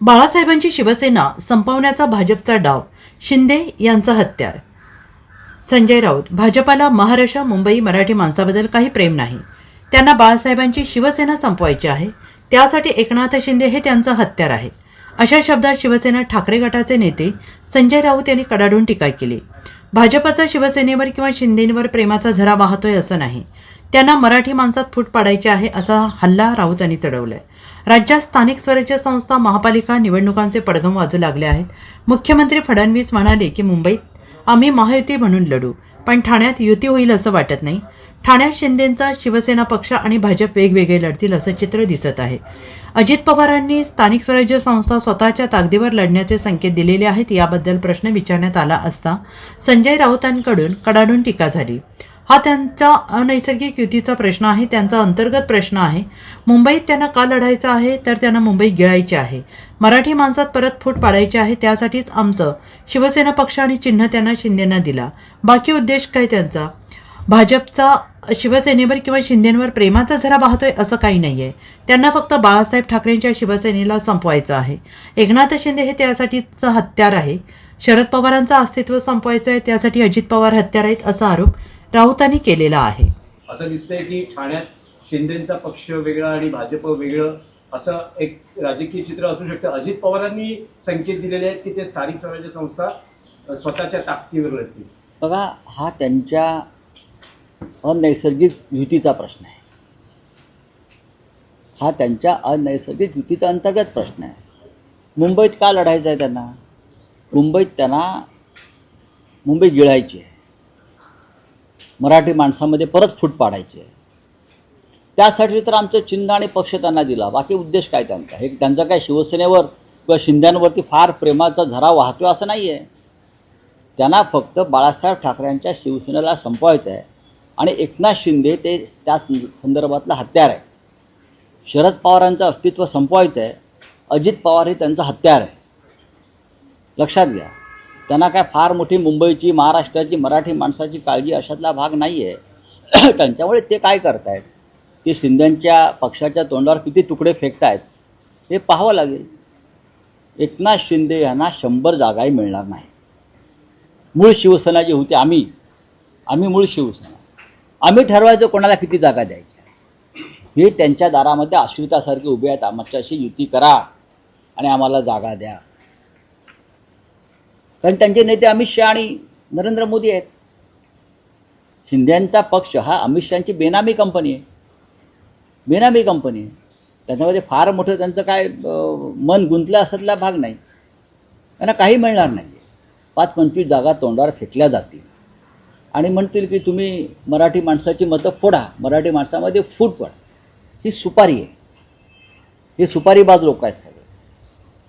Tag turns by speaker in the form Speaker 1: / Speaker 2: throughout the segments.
Speaker 1: बाळासाहेबांची शिवसेना संपवण्याचा भाजपचा डाव शिंदे यांचा हत्यार. संजय राऊत भाजपाला महाराष्ट्र मुंबई मराठी माणसाबद्दल काही प्रेम नाही. त्यांना बाळासाहेबांची शिवसेना संपवायची आहे. त्यासाठी एकनाथ शिंदे हे त्यांचं हत्यार आहेत. अशा शब्दात शिवसेना ठाकरे गटाचे नेते संजय राऊत यांनी कडाडून टीका केली. भाजपचा शिवसेनेवर किंवा शिंदेवर प्रेमाचा झरा वाहतोय असं नाही. त्यांना मराठी माणसात फूट पाडायची आहे असा हल्ला राऊत यांनी चढवलाय. राज्यात स्थानिक स्वराज्य संस्था महापालिका निवडणुकांचे पडघम वाजू लागले आहेत. मुख्यमंत्री फडणवीस म्हणाले की मुंबईत आम्ही महायुती म्हणून लढू पण ठाण्यात युती होईल असं वाटत नाही. ठाण्यात शिंदेंचा शिवसेना पक्ष आणि भाजप वेगवेगळे लढतील असं चित्र दिसत आहे. अजित पवारांनी स्थानिक स्वराज्य संस्था स्वतःच्या ताकदीवर लढण्याचे संकेत दिलेले आहेत याबद्दल प्रश्न विचारण्यात आला असता संजय राऊतांकडून कडाडून टीका झाली. हा त्यांच्या अनैसर्गिक युतीचा प्रश्न आहे त्यांचा अंतर्गत प्रश्न आहे. मुंबईत त्यांना का लढायचं आहे? तर त्यांना मुंबई गिळायची आहे. मराठी माणसात परत फूट पाडायची आहे त्यासाठीच आमचं शिवसेना पक्ष आणि चिन्ह त्यांना शिंदेना दिला. बाकी उद्देश काय त्यांचा? भाजपचा शिवसेनेवर किंवा शिंदेवर प्रेमाचा झरा वाहतोय असं काही नाहीये. त्यांना फक्त बाळासाहेब ठाकरेंच्या शिवसेनेला संपवायचं आहे. एकनाथ शिंदे हे त्यासाठीचं हत्यार आहे. शरद पवारांचं अस्तित्व संपवायचं आहे त्यासाठी अजित पवार हत्यार आहेत असा आरोप राऊतांनी केलेला आहे.
Speaker 2: असं दिसतंय की ठाण्यात शिंदेचा पक्ष वेगळा आणि भाजप वेगळं असं एक राजकीय चित्र असू शकतं. अजित पवारांनी संकेत दिलेले आहेत की ते स्थानिक स्वराज्य संस्था स्वतःच्या ताकदीवर लढतील.
Speaker 3: बघा हा त्यांच्या अनैसर्गिक युतीचा प्रश्न आहे. हा त्यांच्या अनैसर्गिक युतीचा अंतर्गत प्रश्न आहे. मुंबईत का लढायचं आहे त्यांना? मुंबईत त्यांना मुंबई गिळायची आहे. मराठी माणसामध्ये परत फूट पाडायची आहे. त्यासाठी तर आमचं चिन्ह आणि पक्ष त्यांना दिला. बाकी उद्देश काय त्यांचा? हे त्यांचा काय शिवसेनेवर किंवा शिंद्यांवरती फार प्रेमाचा झरा वाहतोय असं नाही आहे त्यांना फक्त बाळासाहेब ठाकरेंच्या शिवसेनेला संपवायचं आहे आणि एकनाथ शिंदे ते त्या सं- संदर्भातलं हत्यार आहे. शरद पवारांचं अस्तित्व संपवायचं आहे अजित पवार हे त्यांचं हत्यार आहे. लक्षात घ्या. त्यांना काय फार मोठी मुंबईची महाराष्ट्राची मराठी माणसाची काळजी अशातला भाग नाही आहे त्यांच्यामुळे ते काय करतायत? ते शिंद्यांच्या पक्षाच्या तोंडावर किती तुकडे फेकतायत? हे पाहावं लागेल. एकनाथ शिंदे यांना शंभर जागाही मिळणार नाही. मूळ शिवसेना जी होती आम्ही. आम्ही मूळ शिवसेना. आम्ही ठरवायचो कोणाला किती जागा द्यायच्या. हे त्यांच्या दारामध्ये आश्रितासारखे उभे आहेत. आमच्याशी युती करा आणि आम्हाला जागा द्या. कारण त्यांचे नेते अमित शहा आणि नरेंद्र मोदी आहेत. शिंद्यांचा पक्ष हा अमित शहाची बेनामी कंपनी आहे. बेनामी कंपनी आहे. त्याच्यामध्ये फार मोठं त्यांचं काय मन गुंतलं असतला भाग नाही. त्यांना काही मिळणार नाही. पाच पंचवीस जागा तोंडावर फेकल्या जातील. आणि म्हणतील की तुम्ही मराठी माणसाची मतं फोडा. मराठी माणसामध्ये फूट पड. ही सुपारी आहे. हे सुपारीबाज लोक आहेत सगळे.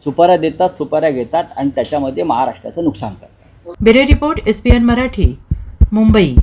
Speaker 3: सुपाऱ्या देतात सुपाऱ्या घेतात आणि त्याच्यामध्ये महाराष्ट्राचं नुकसान करतात.
Speaker 1: बिरे रिपोर्ट एसपीएन मराठी मुंबई.